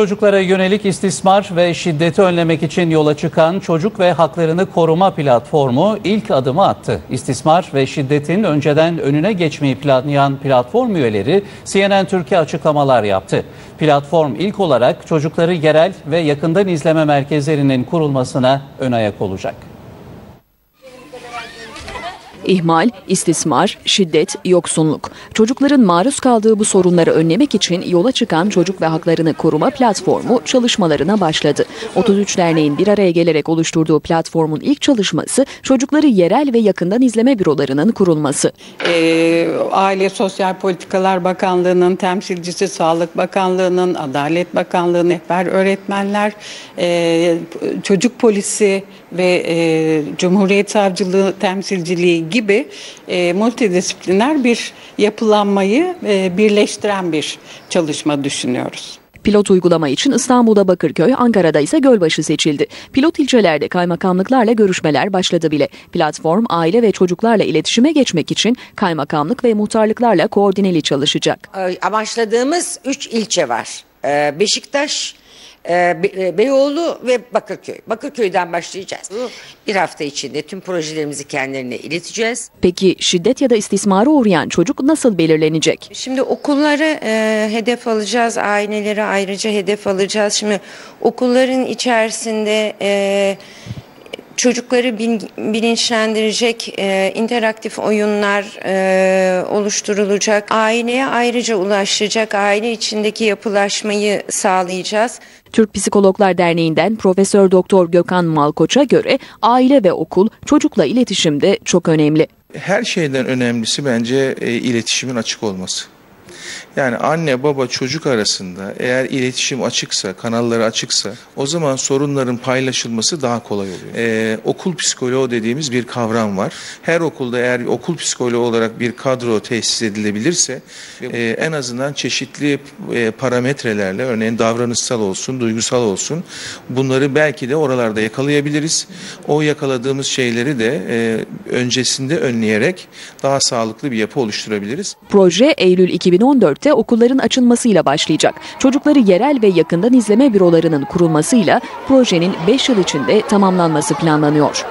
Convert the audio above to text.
Çocuklara yönelik istismar ve şiddeti önlemek için yola çıkan Çocuk ve Haklarını Koruma Platformu ilk adımı attı. İstismar ve şiddetin önceden önüne geçmeyi planlayan platform üyeleri CNN Türkiye açıklamalar yaptı. Platform ilk olarak çocukları yerel ve yakından izleme merkezlerinin kurulmasına ön ayak olacak. İhmal, istismar, şiddet, yoksunluk. Çocukların maruz kaldığı bu sorunları önlemek için yola çıkan Çocuk ve Haklarını Koruma Platformu çalışmalarına başladı. 33 derneğin bir araya gelerek oluşturduğu platformun ilk çalışması çocukları yerel ve yakından izleme bürolarının kurulması. Ee, Aile Sosyal Politikalar Bakanlığı'nın temsilcisi, Sağlık Bakanlığı'nın, Adalet Bakanlığı'nın, rehber öğretmenler, e, çocuk polisi ve e, Cumhuriyet Savcılığı temsilciliği gibi e, multidisipliner bir yapılanmayı e, birleştiren bir çalışma düşünüyoruz. Pilot uygulama için İstanbul'da Bakırköy, Ankara'da ise Gölbaşı seçildi. Pilot ilçelerde kaymakamlıklarla görüşmeler başladı bile. Platform aile ve çocuklarla iletişime geçmek için kaymakamlık ve muhtarlıklarla koordineli çalışacak. Amaçladığımız 3 ilçe var. Ee, Beşiktaş, e, Be- e, Beyoğlu ve Bakırköy. Bakırköy'den başlayacağız. Bir hafta içinde tüm projelerimizi kendilerine ileteceğiz. Peki şiddet ya da istismara uğrayan çocuk nasıl belirlenecek? Şimdi okulları e, hedef alacağız, aileleri ayrıca hedef alacağız. Şimdi okulların içerisinde e, çocukları bin- bilinçlendirecek e, interaktif oyunlar e, oluşturulacak. Aileye ayrıca ulaşacak, aile içindeki yapılaşmayı sağlayacağız. Türk Psikologlar Derneği'nden Profesör Doktor Gökhan Malkoç'a göre aile ve okul çocukla iletişimde çok önemli. Her şeyden önemlisi bence e, iletişimin açık olması. Yani anne baba çocuk arasında eğer iletişim açıksa, kanalları açıksa o zaman sorunların paylaşılması daha kolay oluyor. Ee, okul psikoloğu dediğimiz bir kavram var. Her okulda eğer okul psikoloğu olarak bir kadro tesis edilebilirse e, en azından çeşitli e, parametrelerle örneğin davranışsal olsun, duygusal olsun bunları belki de oralarda yakalayabiliriz. O yakaladığımız şeyleri de e, öncesinde önleyerek daha sağlıklı bir yapı oluşturabiliriz. Proje Eylül 2014'te okulların açılmasıyla başlayacak. Çocukları yerel ve yakından izleme bürolarının kurulmasıyla projenin 5 yıl içinde tamamlanması planlanıyor.